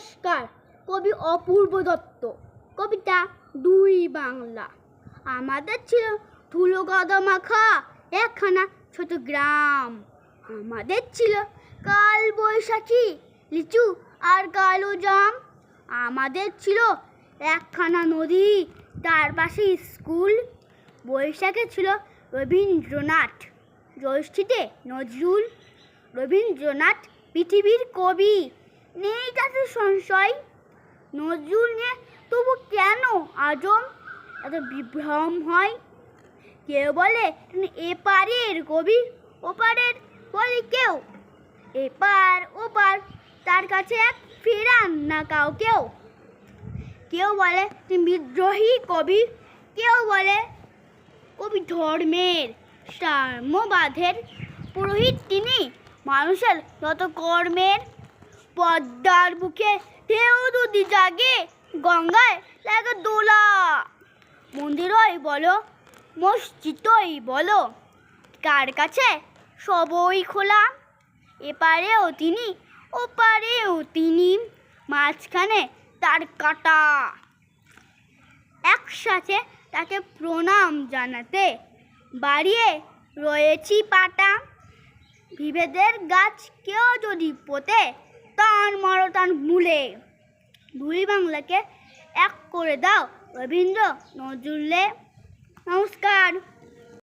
নমস্কার, কবি অপূর্ব দত্ত। কবিতা দুই বাংলা। আমাদের ছিল ধুলো গদা মাখা একখানা ছোট গ্রাম। আমাদের ছিল কাল বৈশাখী, লিচু আর কালো জাম। আমাদের ছিল একখানা নদী, তার পাশে স্কুল। বৈশাখে ছিল রবীন্দ্রনাথ জ্যৈষ্ঠীতে নজরুল। রবীন্দ্রনাথ পৃথিবীর কবি। নেই তাতে সংশয়। নজরুল নিয়ে তবু কেন আজম এত বিভ্রম হয়? কেউ বলে এপারের কবি? ওপারের বলে কেউ? এপার, ওপার, তার কাছে এক ফেরান না কাউকেও? কেউ বলে তিনি বিদ্রোহী কবি? কেউ বলে কবি ধর্মের সাম্যবাদের পুরোহিত তিনি? মানুষের যত কর্মের পদ্মার বুকে ঢেউ দুদি জাগে, গঙ্গায় লাগে দোলা। মন্দিরই বলো, মসজিদই বলো, কার কাছে সবই খোলা? এপারেও তিনি, ওপারেও তিনি, মাঝখানে তার কাটা। একসাথে তাকে প্রণাম জানাতে বাড়িয়ে রয়েছি পাটা। বিভেদের গাছ কেউ যদি পোতে তার মরতান মূলে দুই বাংলাকে এক করে দাও রবীন্দ্র নজরুলে। নমস্কার।